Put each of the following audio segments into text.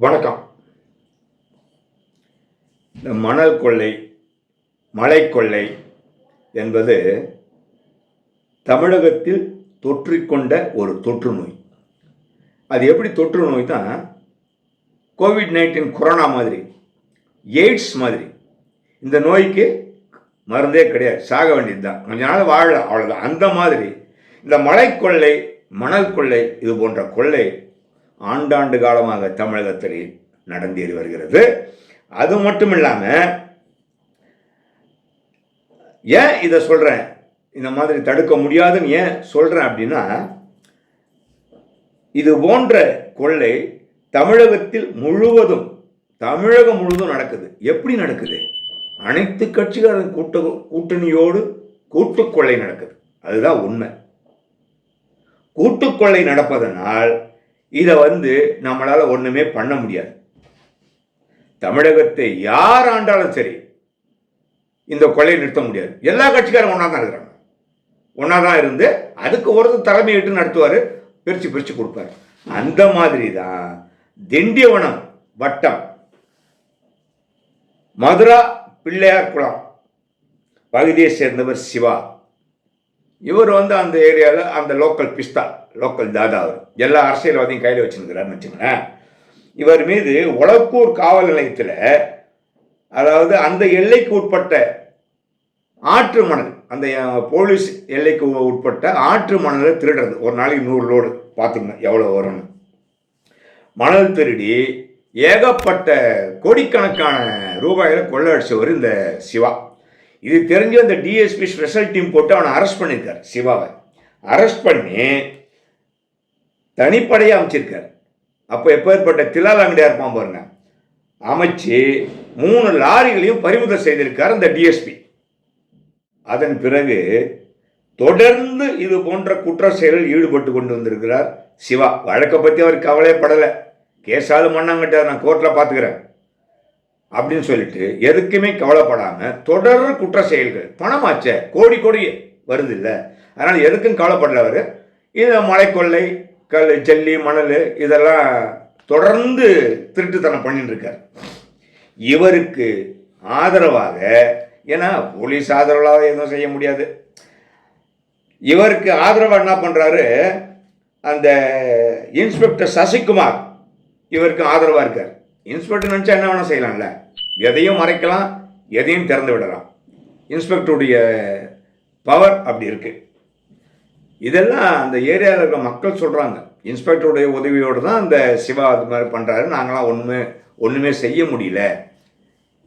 வணக்கம். இந்த மணல் கொள்ளை மலை கொள்ளை என்பது தமிழகத்தில் தொற்றிக்கொண்ட ஒரு தொற்று நோய். அது எப்படி தொற்று நோய் தான் கோவிட் நைன்டீன் கொரோனா மாதிரி எய்ட்ஸ் மாதிரி. இந்த நோய்க்கு மருந்தே கிடையாது சாக வேண்டியது தான் கொஞ்ச நாள் வாழலாம் அவ்வளோதான் அந்த மாதிரி இந்த மலை கொள்ளை மணல் கொள்ளை இது போன்ற கொள்ளை ஆண்டாண்டு காலமாக தமிழகத்தில் நடந்தேறி வருகிறது. அது மட்டும் இல்லாமல் ஏன் இதை சொல்கிறேன் இந்த மாதிரி தடுக்க முடியாதுன்னு ஏன் சொல்கிறேன் அப்படின்னா இது போன்ற கொள்ளை தமிழகத்தில் முழுவதும் தமிழகம் முழுவதும் நடக்குது. எப்படி நடக்குது? அனைத்து கட்சிகளின் கூட்ட கூட்டணியோடு கூட்டுக்கொள்ளை நடக்குது. அதுதான் உண்மை. கூட்டுக்கொள்ளை நடப்பதனால் இதை வந்து நம்மளால் ஒன்றுமே பண்ண முடியாது. தமிழகத்தை யார் ஆண்டாலும் சரி இந்த கொள்ளையை நிறுத்த முடியாது. எல்லா கட்சிக்காரங்க ஒன்றா தான் இருக்கிறாங்க. ஒன்றா தான் இருந்து அதுக்கு ஒருத்தர் தலைமையிட்டு நடத்துவார் பிரித்து பிரித்து கொடுப்பார். அந்த மாதிரி தான் திண்டியவனம் வட்டம். மதுரா பிள்ளையார் குளம் பகுதியை சேர்ந்தவர் சிவா. இவர் வந்து அந்த ஏரியாவில் அந்த லோக்கல் பிஸ்தா. லோக்கல் தாதா அவர். எல்லா அரசியல்வாதியும் கையில் வச்சுருக்கிறாருன்னு வச்சுங்களேன் இவர் மீது ஒளக்கூர் காவல் நிலையத்தில் அதாவது அந்த எல்லைக்கு உட்பட்ட ஆற்று மணல் அந்த போலீஸ் எல்லைக்கு உட்பட்ட ஆற்று மணலை திருடுறது. ஒரு நாளைக்கு நூறு லோடு பார்த்துங்க எவ்வளோ வரும்னு. மணல் திருடி ஏகப்பட்ட கோடிக்கணக்கான ரூபாயில் கொள்ளடிச்சவர் இந்த சிவா. இது தெரிஞ்சு அந்த டிஎஸ்பி ஸ்பெஷல் டீம் போட்டு அவனை அரெஸ்ட் பண்ணியிருக்கார் சிவாவை. அரெஸ்ட் பண்ணி தனிப்படையாக அமைச்சிருக்கார். அப்போ எப்பேற்பட்ட திலால் அங்கடியாக இருப்பான் பாருங்க. அமைச்சு மூணு லாரிகளையும் பறிமுதல் செய்திருக்கார் அந்த டிஎஸ்பி அதன் பிறகு தொடர்ந்து இது போன்ற குற்ற செயலில் ஈடுபட்டு கொண்டு வந்திருக்கிறார் சிவா. வழக்கை பற்றி அவர் கவலைப்படலை கேஸாவது மண்ணாங்கட்டார் நான் கோர்ட்டில் பார்த்துக்கிறேன். அப்படின்னு சொல்லிட்டு எதுக்குமே கவலைப்படாமல் தொடர் குற்ற செயல்கள். பணமாச்சே கோடி கோடி வருது இல்லை. அதனால் எதுக்கும் கவலைப்படல அவர். இதை மலைக்கொள்ளை கல் ஜல்லி மணல் இதெல்லாம் தொடர்ந்து திருட்டுத்தனம் பண்ணிட்டு இருக்கார் இவருக்கு ஆதரவாக ஏன்னா போலீஸ் ஆதரவாக எதுவும் செய்ய முடியாது. இவருக்கு ஆதரவாக என்ன பண்ணுறாரு அந்த இன்ஸ்பெக்டர் சசிகுமார் இவருக்கு ஆதரவாக இருக்கார். இன்ஸ்பெக்டர் நினச்சா என்ன வேணால் செய்யலாம்ல. எதையும் மறைக்கலாம் எதையும் திறந்து விடலாம். இன்ஸ்பெக்டருடைய பவர் அப்படி இருக்குது இதெல்லாம் அந்த ஏரியாவில் இருக்கிற மக்கள் சொல்கிறாங்க இன்ஸ்பெக்டருடைய உதவியோடு தான் அந்த சிவா அது மாதிரி பண்ணுறாரு நாங்களாம் ஒன்றுமே ஒன்றுமே செய்ய முடியல.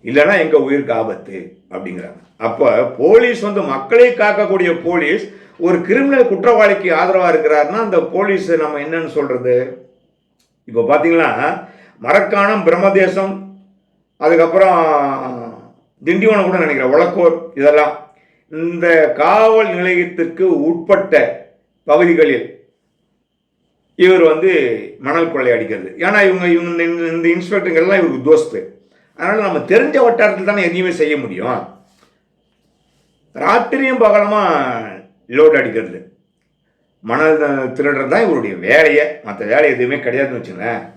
இல்லைன்னா எங்கள் உயிருக்கு ஆபத்து அப்படிங்கிறாங்க. அப்போ போலீஸ் வந்து மக்களை காக்கக்கூடிய போலீஸ் ஒரு கிரிமினல் குற்றவாளிக்கு ஆதரவாக இருக்கிறாருன்னா அந்த போலீஸ் நம்ம என்னன்னு சொல்கிறது இப்போ பார்த்தீங்கன்னா மரக்காணம் பிரம்மதேசம் அதுக்கப்புறம் திண்டிவனம் கூட நினைக்கிறேன் உழக்கோர் இதெல்லாம். இந்த காவல் நிலையத்திற்கு உட்பட்ட பகுதிகளில் இவர் வந்து மணல் கொள்ளை அடிக்கிறது. ஏன்னா இவங்க இவங்க இந்த- இந்த இன்ஸ்பெக்டருங்கெல்லாம் இவருக்கு தோஸ்து. அதனால் நம்ம தெரிஞ்ச வட்டாரத்தில் தானே எதையுமே செய்ய முடியும். ராத்திரியும் பகலமாக லோடு அடிக்கிறது. மணல் திருடுறது தான் இவருடைய வேலையை. மற்ற வேலை எதுவுமே கிடையாதுன்னு வச்சுங்களேன்.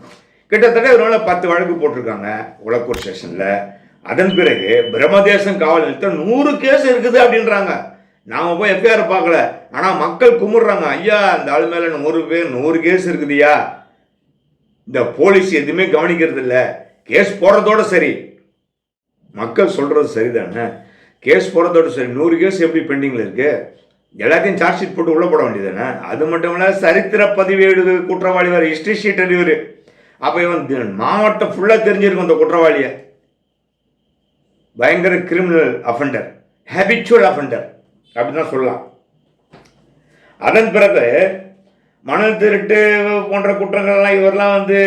கிட்டத்தட்ட இவரால் பத்து வழக்கு போட்டிருக்காங்க உலக்கூர் ஸ்டேஷனில் அதன் பிறகு பிரம்மதேசம் காவல் நிலையத்தில் நூறு கேஸ் இருக்குது அப்படின்றாங்க. நாம் போய் எஃப்ஐஆர் பார்க்கல? ஆனால் மக்கள் கும்பிடுறாங்க ஐயா இந்த ஆள் மேலே நூறு பேர் நூறு கேஸ் இருக்குதுயா இந்த போலீஸ் எதுவுமே கவனிக்கிறது இல்லை. கேஸ் போடுறதோட சரி. மக்கள் சொல்கிறது சரிதானே? கேஸ் போடுறதோட சரி. நூறு கேஸ் எப்படி பெண்டிங்கில் இருக்கு? எல்லாத்தையும் சார்ஜ் ஷீட் போட்டு உள்ளே போட வேண்டியதானே அது மட்டும் இல்லை சரித்திர பதிவேடு குற்றவாளி வேறு ஹிஸ்ட்ரி ஷீட் இவர் அப்போ இவன் மாவட்டம் ஃபுல்லாக தெரிஞ்சிருக்கும் அந்த குற்றவாளியை. பயங்கர கிரிமினல் அஃபெண்டர் ஹேபிச்சுவல் அஃபெண்டர் அப்படிதான் சொல்லலாம். அதன் பிறகு மணல் திருட்டு போன்ற குற்றங்கள்லாம் இவரெல்லாம் வந்து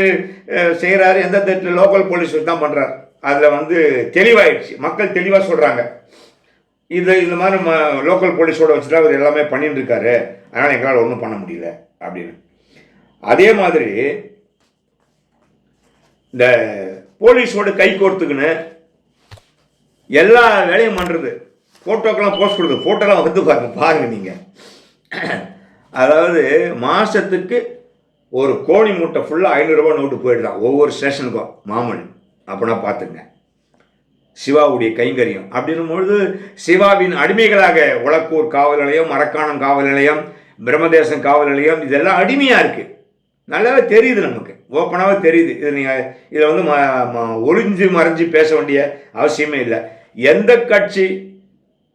செய்கிறாரு எந்த திருட்டு லோக்கல் போலீஸ் தான் பண்ணுறாரு அதில் வந்து தெளிவாயிடுச்சு. மக்கள் தெளிவாக சொல்கிறாங்க இது இந்த மாதிரி ம லோக்கல் போலீஸோட வச்சுட்டு அவர் எல்லாமே பண்ணிட்டு இருக்காரு அதனால் எங்களால் ஒன்றும் பண்ண முடியல அப்படின்னு. அதே மாதிரி இந்த போலீஸோட கை கோர்த்துக்குன்னு எல்லா வேலையும் பண்ணுறது ஃபோட்டோக்கெல்லாம் போஸ்ட் கொடுக்குது ஃபோட்டோலாம் வந்து பாருங்க பாருங்க நீங்கள் அதாவது மாதத்துக்கு ஒரு கோழி மூட்டை ஃபுல்லாக ஐநூறுரூவா நோட்டு போயிடுதான் ஒவ்வொரு ஸ்டேஷனுக்கும் மாமன் அப்படின்னா பார்த்துங்க சிவாவுடைய கைங்கரியம். அப்படின்னும் பொழுது சிவாவின் அடிமைகளாக உலக்கூர் காவல் நிலையம் மரக்காணம் காவல் நிலையம் பிரம்மதேசம் காவல் நிலையம் இதெல்லாம் அடிமையாக இருக்குது நல்லாவே தெரியுது நமக்கு. ஓப்பனாகவே தெரியுது. இது நீங்கள் இதில் வந்து ம ஒளிஞ்சு மறைஞ்சு பேச வேண்டிய அவசியமே இல்லை. எந்த கட்சி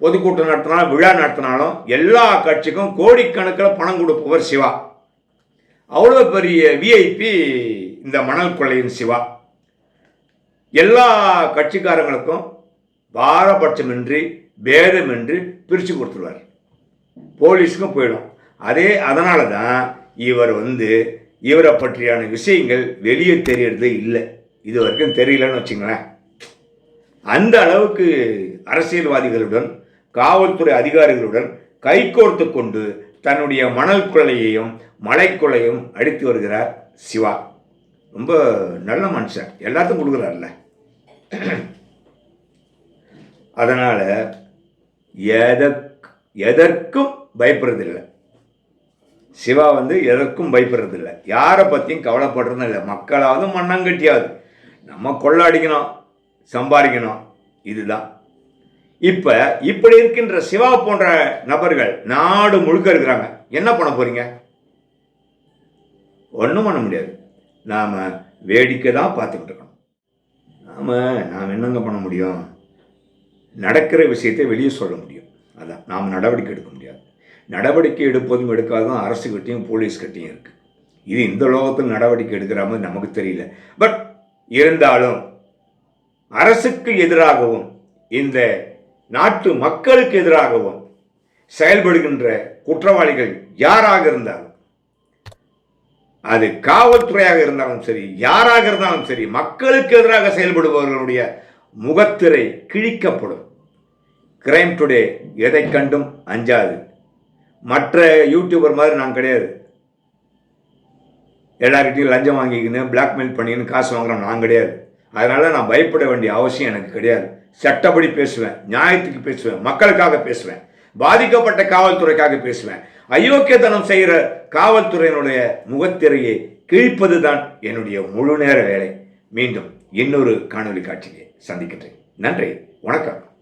பொதுக்கூட்டம் நடத்தினாலும் விழா நடத்தினாலும் எல்லா கட்சிக்கும் கோடிக்கணக்கில் பணம் கொடுப்பவர் சிவா. அவ்வளோ பெரிய விஐபி இந்த மணல் கொள்ளையின் சிவா. எல்லா கட்சிக்காரங்களுக்கும் பாரபட்சமின்றி பேதமின்றி பிரித்து கொடுத்துருவார். போலீஸுக்கும் போயிடும். அதே அதனால தான் இவர் வந்து இவரை பற்றியான விஷயங்கள் வெளியே தெரியறது இல்லை. இது வரைக்கும் தெரியலன்னு வச்சுங்களேன். அந்த அளவுக்கு அரசியல்வாதிகளுடன் காவல்துறை அதிகாரிகளுடன் கைகோர்த்து கொண்டு தன்னுடைய மணல் குலையையும் மலைக்குலையும் அடித்து வருகிறார் சிவா. ரொம்ப நல்ல மனுஷன். எல்லாத்தையும் கொடுக்குறாருல்ல. அதனால் எதற்கு எதற்கும் பயப்படுறதில்லை. சிவா வந்து எதற்கும் பயப்படுறதில்லை. யாரை பற்றியும் கவலைப்படுறதும் இல்லை. மக்களாவது மண்ணங்கட்டியாவது. நம்ம கொள்ளாடிக்கணும் சம்பாதிக்கணும். இதுதான். இப்போ இப்படி இருக்கின்ற சிவா போன்ற நபர்கள் நாடு முழுக்க இருக்கிறாங்க. என்ன பண்ண போறீங்க? ஒன்றும் பண்ண முடியாது. நாம் வேடிக்கை தான் பார்த்துக்கிட்டு இருக்கணும். நாம் நாம் என்னங்க பண்ண முடியும்? நடக்கிற விஷயத்தை வெளியே சொல்ல முடியும். அதான் நாம் நடவடிக்கை எடுக்க முடியாது. நடவடிக்கை எடுப்பதும் எடுக்காததும் அரசு கட்டியும் போலீஸ் கட்டியும் இருக்குது இது இந்த லோகத்தில் நடவடிக்கை எடுக்கிற மாதிரி நமக்கு தெரியல. பட் இருந்தாலும் அரசுக்கு எதிராகவும் இந்த நாட்டு மக்களுக்கு எதிராகவும் செயல்படுகின்ற குற்றவாளிகள் யாராக இருந்தாலும் அது காவல்துறையாக இருந்தாலும் சரி யாராக இருந்தாலும் சரி மக்களுக்கு எதிராக செயல்படுபவர்களுடைய முகத்திரை கிழிக்கப்படும். கிரைம் டுடே எதை கண்டும் அஞ்சாது. மற்ற யூடியூபர் மாதிரி நான் கிடையாது. எல்லார்கிட்டையும் லஞ்சம் வாங்கிக்கின்னு பிளாக்மெயில் பண்ணிக்கின்னு காசு வாங்குறோம் நான் கிடையாது. அதனால நான் பயப்பட வேண்டிய அவசியம் எனக்கு கிடையாது. சட்டப்படி பேசுவேன் நியாயத்துக்கு பேசுவேன் மக்களுக்காக பேசுவேன் பாதிக்கப்பட்ட காவல்துறைக்காக பேசுவேன். அயோக்கியத்தனம் செய்கிற காவல்துறையினுடைய முகத்திரையை கிழிப்பது தான் என்னுடைய முழு நேர வேலை. மீண்டும் இன்னொரு காணொலி காட்சியை சந்திக்கின்றேன். நன்றி வணக்கம்.